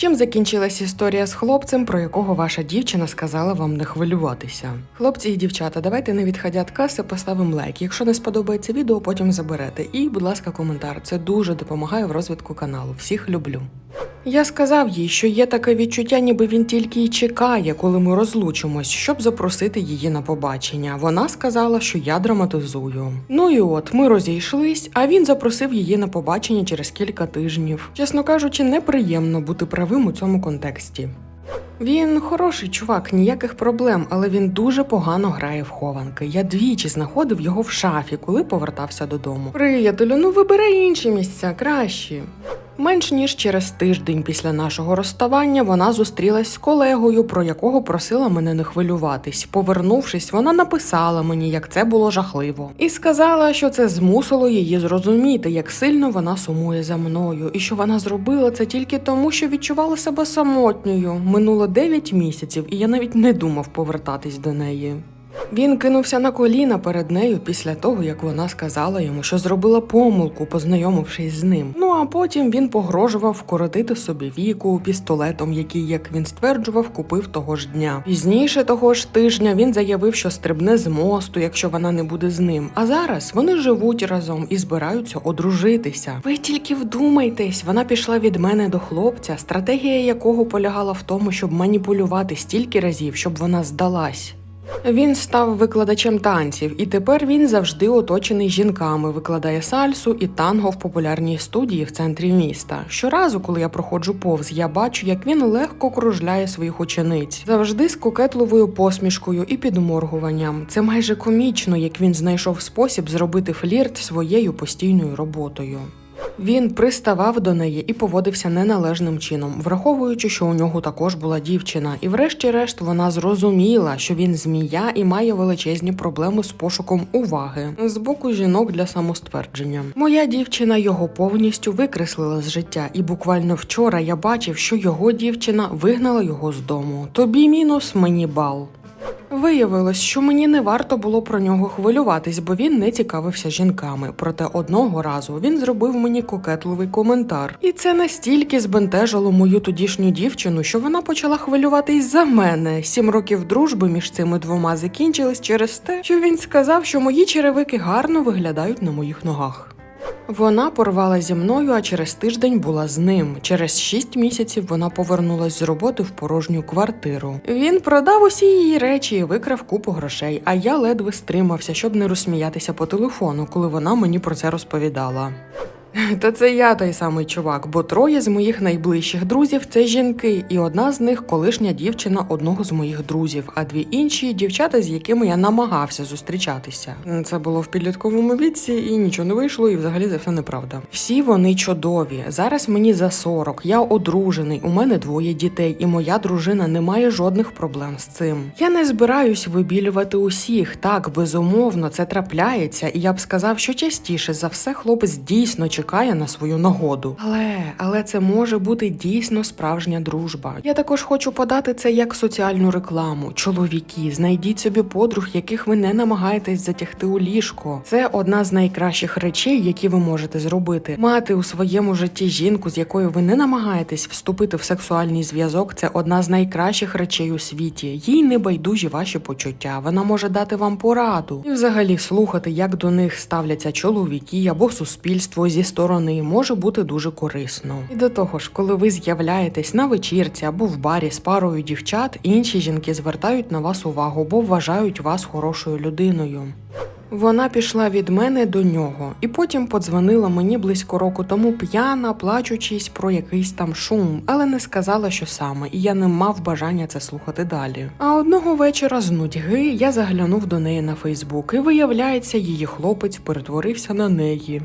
Чим закінчилась історія з хлопцем, про якого ваша дівчина сказала вам не хвилюватися? Хлопці і дівчата, давайте не відходя від каси, поставимо лайк. Якщо не сподобається відео, потім заберете. І, будь ласка, коментар. Це дуже допомагає в розвитку каналу. Всіх люблю. Я сказав їй, що є таке відчуття, ніби він тільки й чекає, коли ми розлучимось, щоб запросити її на побачення. Вона сказала, що я драматизую. Ну і от ми розійшлись, а він запросив її на побачення через кілька тижнів. Чесно кажучи, неприємно бути правим у цьому контексті. Він хороший чувак, ніяких проблем, але він дуже погано грає в хованки. Я двічі знаходив його в шафі, коли повертався додому. Приятелю, ну вибирай інші місця кращі. Менш ніж через тиждень після нашого розставання вона зустрілась з колегою, про якого просила мене не хвилюватись. Повернувшись, вона написала мені, як це було жахливо, і сказала, що це змусило її зрозуміти, як сильно вона сумує за мною, і що вона зробила це тільки тому, що відчувала себе самотньою. Минуло 9 місяців, і я навіть не думав повертатись до неї. Він кинувся на коліна перед нею після того, як вона сказала йому, що зробила помилку, познайомившись з ним. Ну а потім він погрожував вкоротити собі віку пістолетом, який, як він стверджував, купив того ж дня. Пізніше того ж тижня він заявив, що стрибне з мосту, якщо вона не буде з ним. А зараз вони живуть разом і збираються одружитися. Ви тільки вдумайтесь, вона пішла від мене до хлопця, стратегія якого полягала в тому, щоб маніпулювати стільки разів, щоб вона здалась. Він став викладачем танців, і тепер він завжди оточений жінками, викладає сальсу і танго в популярній студії в центрі міста. Щоразу, коли я проходжу повз, я бачу, як він легко кружляє своїх учениць, завжди з кокетливою посмішкою і підморгуванням. Це майже комічно, як він знайшов спосіб зробити флірт своєю постійною роботою. Він приставав до неї і поводився неналежним чином, враховуючи, що у нього також була дівчина, і врешті-решт вона зрозуміла, що він змія і має величезні проблеми з пошуком уваги з боку жінок для самоствердження. Моя дівчина його повністю викреслила з життя, і буквально вчора я бачив, що його дівчина вигнала його з дому. Тобі мінус, мені бал. Виявилось, що мені не варто було про нього хвилюватись, бо він не цікавився жінками. Проте одного разу він зробив мені кокетливий коментар, і це настільки збентежило мою тодішню дівчину, що вона почала хвилюватись за мене. Сім років дружби між цими двома закінчились через те, що він сказав, що мої черевики гарно виглядають на моїх ногах. Вона порвала зі мною, а через тиждень була з ним. Через шість місяців вона повернулась з роботи в порожню квартиру. Він продав усі її речі і викрав купу грошей, а я ледве стримався, щоб не розсміятися по телефону, коли вона мені про це розповідала. Та це я той самий чувак, бо троє з моїх найближчих друзів це жінки, і одна з них колишня дівчина одного з моїх друзів, а дві інші дівчата, з якими я намагався зустрічатися. Це було в підлітковому віці, і нічого не вийшло, і взагалі це все неправда. Всі вони чудові. Зараз мені за 40, я одружений, у мене двоє дітей, і моя дружина не має жодних проблем з цим. Я не збираюсь вибілювати усіх. Так, безумовно, це трапляється, і я б сказав, що частіше за все хлопець дійсно чекає на свою нагоду. Але але це може бути дійсно справжня дружба. Я також хочу подати це як соціальну рекламу. Чоловіки, знайдіть собі подруг, яких ви не намагаєтесь затягти у ліжко. Це одна з найкращих речей, які ви можете зробити. Мати у своєму житті жінку, з якою ви не намагаєтесь вступити в сексуальний зв'язок. Це одна з найкращих речей у світі. Їй не байдужі ваші почуття. Вона може дати вам пораду і взагалі слухати, як до них ставляться чоловіки або суспільство зі сторони може бути дуже корисно. І до того ж, коли ви з'являєтесь на вечірці або в барі з парою дівчат, інші жінки звертають на вас увагу, бо вважають вас хорошою людиною. Вона пішла від мене до нього і потім подзвонила мені близько року тому п'яна, плачучись про якийсь там шум, але не сказала, що саме, і я не мав бажання це слухати далі. А одного вечора з нудьги я заглянув до неї на Фейсбук, і виявляється, її хлопець перетворився на неї.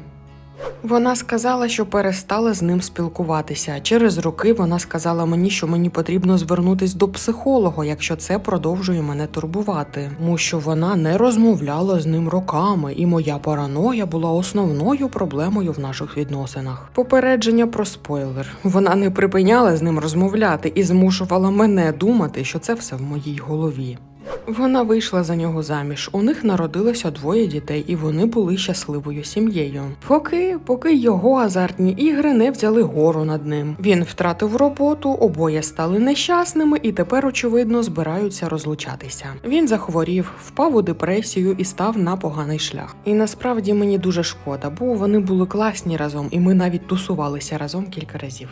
Вона сказала, що перестала з ним спілкуватися. Через роки вона сказала мені, що мені потрібно звернутись до психолога, якщо це продовжує мене турбувати, тому що вона не розмовляла з ним роками, і моя параноя була основною проблемою в наших відносинах. Попередження про спойлер. Вона не припиняла з ним розмовляти і змушувала мене думати, що це все в моїй голові. Вона вийшла за нього заміж. У них народилося двоє дітей, і вони були щасливою сім'єю. Поки поки його азартні ігри не взяли гору над ним. Він втратив роботу, обоє стали нещасними і тепер, очевидно, збираються розлучатися. Він захворів, впав у депресію і став на поганий шлях. І насправді мені дуже шкода, бо вони були класні разом, і ми навіть тусувалися разом кілька разів.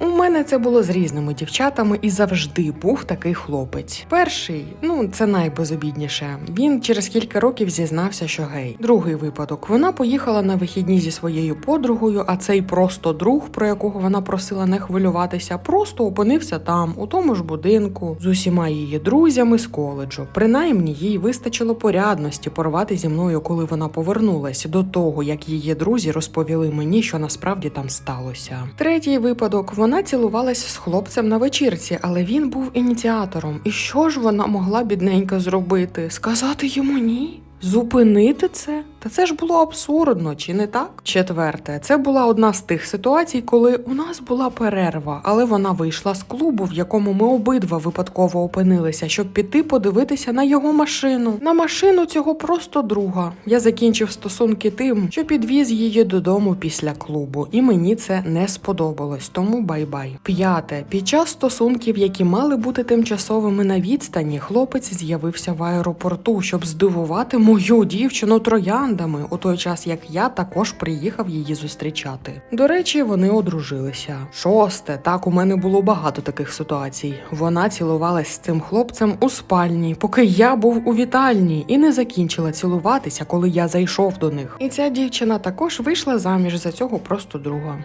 У мене це було з різними дівчатами, і завжди був такий хлопець. Перший, ну це найбезобідніше. Він через кілька років зізнався, що гей. Другий випадок. Вона поїхала на вихідні зі своєю подругою, а цей просто друг, про якого вона просила не хвилюватися, просто опинився там, у тому ж будинку, з усіма її друзями з коледжу. Принаймні їй вистачило порядності порвати зі мною, коли вона повернулась до того, як її друзі розповіли мені, що насправді там сталося. Третій випадок. Вона цілувалася з хлопцем на вечірці, але він був ініціатором. І що ж вона могла бідненько зробити? Сказати йому ні? Зупинити це? Та це ж було абсурдно, чи не так? Четверте, це була одна з тих ситуацій, коли у нас була перерва, але вона вийшла з клубу, в якому ми обидва випадково опинилися, щоб піти подивитися на його машину. На машину цього просто друга. Я закінчив стосунки тим, що підвіз її додому після клубу, і мені це не сподобалось, тому бай-бай. П'яте, під час стосунків, які мали бути тимчасовими на відстані, хлопець з'явився в аеропорту, щоб здивувати мою дівчину трояндами, у той час як я також приїхав її зустрічати. До речі, вони одружилися. Шосте, так у мене було багато таких ситуацій. Вона цілувалась з цим хлопцем у спальні, поки я був у вітальні, і не закінчила цілуватися, коли я зайшов до них. І ця дівчина також вийшла заміж за цього просто друга.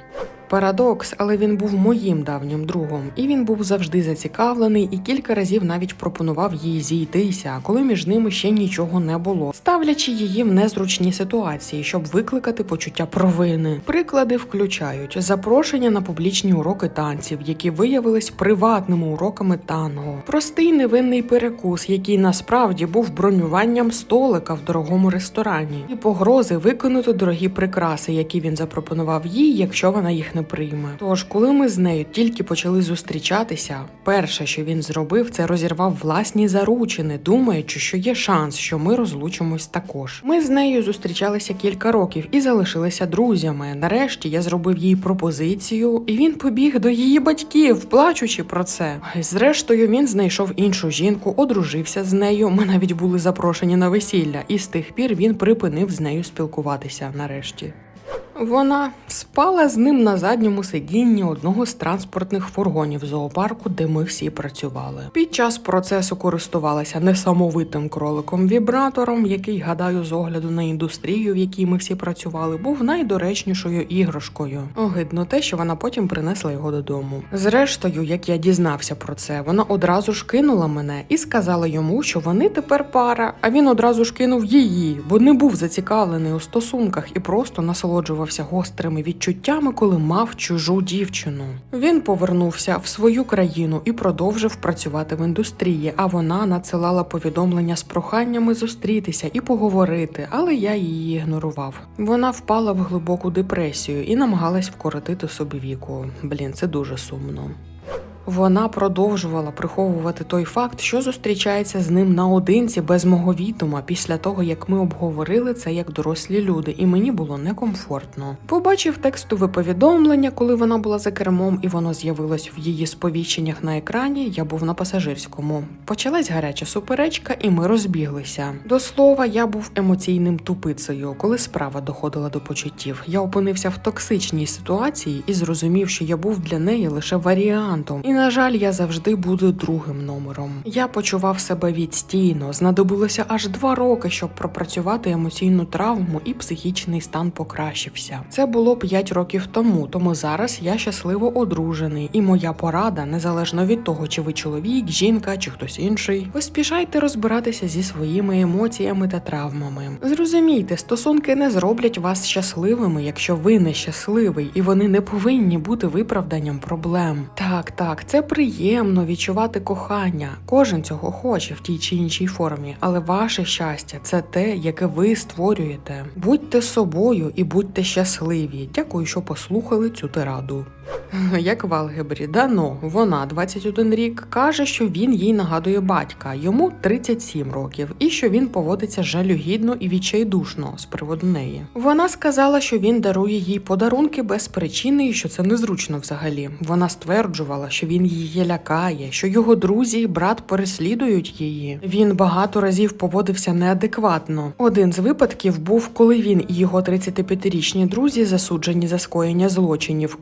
Парадокс, але він був моїм давнім другом, і він був завжди зацікавлений і кілька разів навіть пропонував їй зійтися, коли між ними ще нічого не було, ставлячи її в незручні ситуації, щоб викликати почуття провини. Приклади включають запрошення на публічні уроки танців, які виявились приватними уроками танго, простий невинний перекус, який насправді був бронюванням столика в дорогому ресторані, і погрози виконати дорогі прикраси, які він запропонував їй, якщо вона їх не прийме. Тож, коли ми з нею тільки почали зустрічатися, перше, що він зробив, це розірвав власні заручини, думаючи, що є шанс, що ми розлучимось також. Ми з нею зустрічалися кілька років і залишилися друзями. Нарешті я зробив їй пропозицію, і він побіг до її батьків, плачучи про це. Зрештою, він знайшов іншу жінку, одружився з нею. Ми навіть були запрошені на весілля, і з тих пір він припинив з нею спілкуватися нарешті. Вона спала з ним на задньому сидінні одного з транспортних фургонів зоопарку, де ми всі працювали. Під час процесу користувалася несамовитим кроликом-вібратором, який, гадаю, з огляду на індустрію, в якій ми всі працювали, був найдоречнішою іграшкою. Огидно те, що вона потім принесла його додому. Зрештою, як я дізнався про це, вона одразу ж кинула мене і сказала йому, що вони тепер пара. А він одразу ж кинув її, бо не був зацікавлений у стосунках і просто насолоджувався гострими відчуттями, коли мав чужу дівчину. Він повернувся в свою країну і продовжив працювати в індустрії. А вона надсилала повідомлення з проханнями зустрітися і поговорити, але я її ігнорував. Вона впала в глибоку депресію і намагалась вкоротити собі віку. Блін, це дуже сумно. Вона продовжувала приховувати той факт, що зустрічається з ним наодинці без мого відома після того, як ми обговорили це як дорослі люди, і мені було некомфортно. Побачив текстове повідомлення, коли вона була за кермом, і воно з'явилось в її сповіщеннях на екрані. Я був на пасажирському. Почалась гаряча суперечка, і ми розбіглися. До слова, я був емоційним тупицею, коли справа доходила до почуттів. Я опинився в токсичній ситуації і зрозумів, що я був для неї лише варіантом. На жаль, я завжди буду другим номером. Я почував себе відстійно. Знадобилося аж два роки, щоб пропрацювати емоційну травму, і психічний стан покращився. Це було п'ять років тому, тому зараз я щасливо одружений, і моя порада, незалежно від того, чи ви чоловік, жінка чи хтось інший, поспішайте розбиратися зі своїми емоціями та травмами. Зрозумійте, стосунки не зроблять вас щасливими, якщо ви не щасливий, і вони не повинні бути виправданням проблем. Так, так, це приємно відчувати кохання. Кожен цього хоче в тій чи іншій формі, але ваше щастя це те, яке ви створюєте. Будьте собою і будьте щасливі. Дякую, що послухали цю тираду. Як в алгебрі, дано вона 21 рік каже, що він їй нагадує батька, йому 37 років, і що він поводиться жалюгідно і відчайдушно з приводу неї. Вона сказала, що він дарує їй подарунки без причини, і що це незручно взагалі. Вона стверджувала, що він її лякає, що його друзі і брат переслідують її. Він багато разів поводився неадекватно. Один з випадків був, коли він і його 35-річні друзі, засуджені за скоєння злочинів,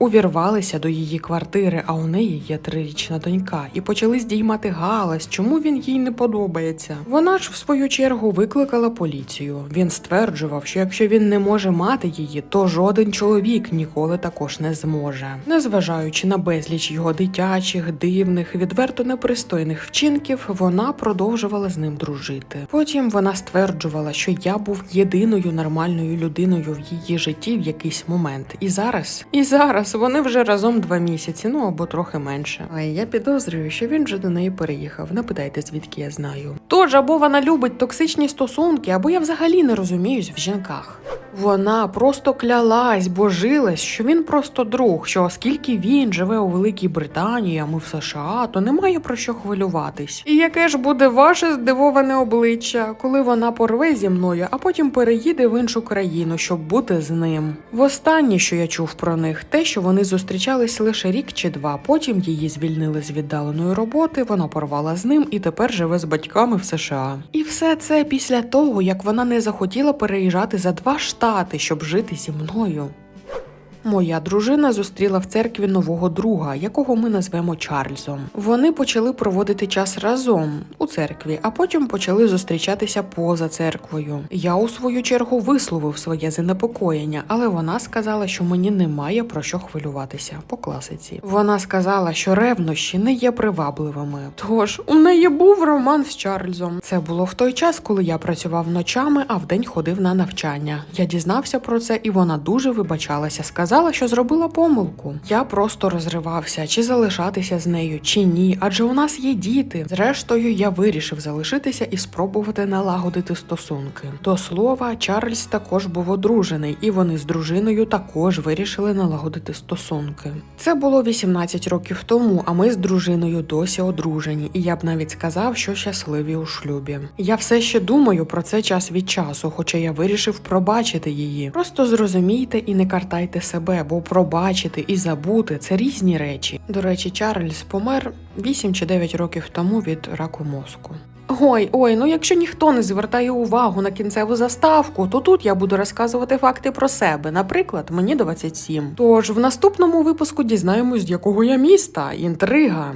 увірвалися до її квартири, а у неї є трирічна донька, і почали здіймати галас, чому він їй не подобається. Вона ж в свою чергу викликала поліцію. Він стверджував, що якщо він не може мати її, то жоден чоловік ніколи також не зможе. Незважаючи на безліч його дитячих, дивних, відверто непристойних вчинків, вона продовжувала з ним дружити. Потім вона стверджувала, що я був єдиною нормальною людиною в її житті в якийсь момент. І зараз, і зараз вони вже разом два місяці, ну або трохи менше. А я підозрюю, що він вже до неї переїхав. Не питайте, звідки я знаю. Тож або вона любить токсичні стосунки, або я взагалі не розуміюсь в жінках. Вона просто клялась, божилась, що він просто друг, що оскільки він живе у Великій Британії, а ми в США, то немає про що хвилюватись. І яке ж буде ваше здивоване обличчя, коли вона порве зі мною, а потім переїде в іншу країну, щоб бути з ним. Востаннє, що я чув про них, те, що вони зустрічались лише рік чи два. Потім її звільнили з віддаленої роботи, вона порвала з ним і тепер живе з батьками в США. І все це після того, як вона не захотіла переїжджати за два штати, щоб жити зі мною. Моя дружина зустріла в церкві нового друга, якого ми назвемо Чарльзом. Вони почали проводити час разом у церкві, а потім почали зустрічатися поза церквою. Я у свою чергу висловив своє занепокоєння, але вона сказала, що мені немає про що хвилюватися по класиці. Вона сказала, що ревнощі не є привабливими. Тож у неї був роман з Чарльзом. Це було в той час, коли я працював ночами, а вдень ходив на навчання. Я дізнався про це, і вона дуже вибачалася. Сказала, що зробила помилку. Я просто розривався, чи залишатися з нею, чи ні, адже у нас є діти. Зрештою, я вирішив залишитися і спробувати налагодити стосунки. До слова, Чарльз також був одружений, і вони з дружиною також вирішили налагодити стосунки. Це було 18 років тому, а ми з дружиною досі одружені, і я б навіть сказав, що щасливі у шлюбі. Я все ще думаю про це час від часу, хоча я вирішив пробачити її. Просто зрозумійте і не картайте себе, бо пробачити і забути це різні речі. До речі, Чарльз помер 8 чи 9 років тому від раку мозку. Ой, ой, ну якщо ніхто не звертає увагу на кінцеву заставку, то тут я буду розказувати факти про себе. Наприклад, мені 27. Тож в наступному випуску дізнаємось, з якого я міста. Інтрига.